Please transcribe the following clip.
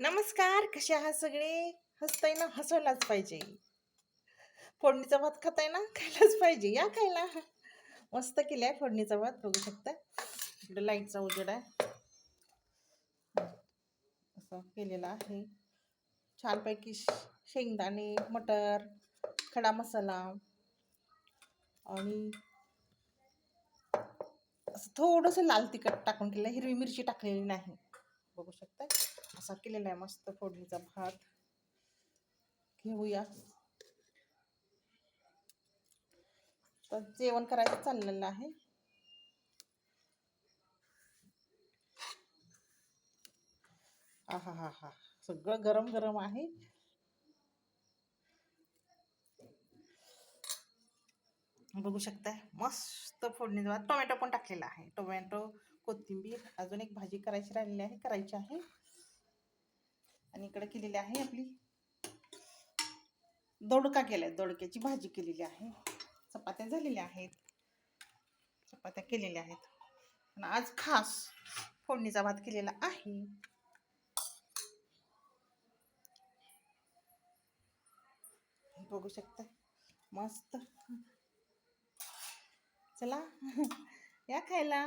नमस्कार कसे आहात सगळे? हसताय ना हसवलाच पाहिजे. फोडणीचा भात खाताय ना खायलाच पाहिजे. या खायला. मस्त केलाय फोडणीचा भात बघू शकता. इकडे लाईटचा उजेड आहे. असं केलेला आहे. छानपैकी श- शेंगदाणे मटर खडा मसाला आणि असं थोडंसं लाल तिखट टाकून केलं हिरवी मिरची टाकलेली नाही. बघू शकता असा केलेला आहे मस्त फोडणीचा भात. घेऊया. तर जेवण करायचं चाललेलं आहे. आहा हा हा. सगळं गरम गरम आहे. बघू शकताय मस्त फोडणीचा टोमॅटो पण टाकलेला आहे. टोमॅटो कोथिंबीर अजून एक भाजी करायची राहिलेली आहे करायची आहे. आणि इकडे केलेली आहे आपली दोडका केलाय दोडक्याची भाजी केलेली आहे. चपात्या झालेल्या आहेत. चपात्या केलेल्या आहेत. आणि आज खास फोडणीचा भात केलेला आहे. बघू शकता. मस्त. चला या खायला.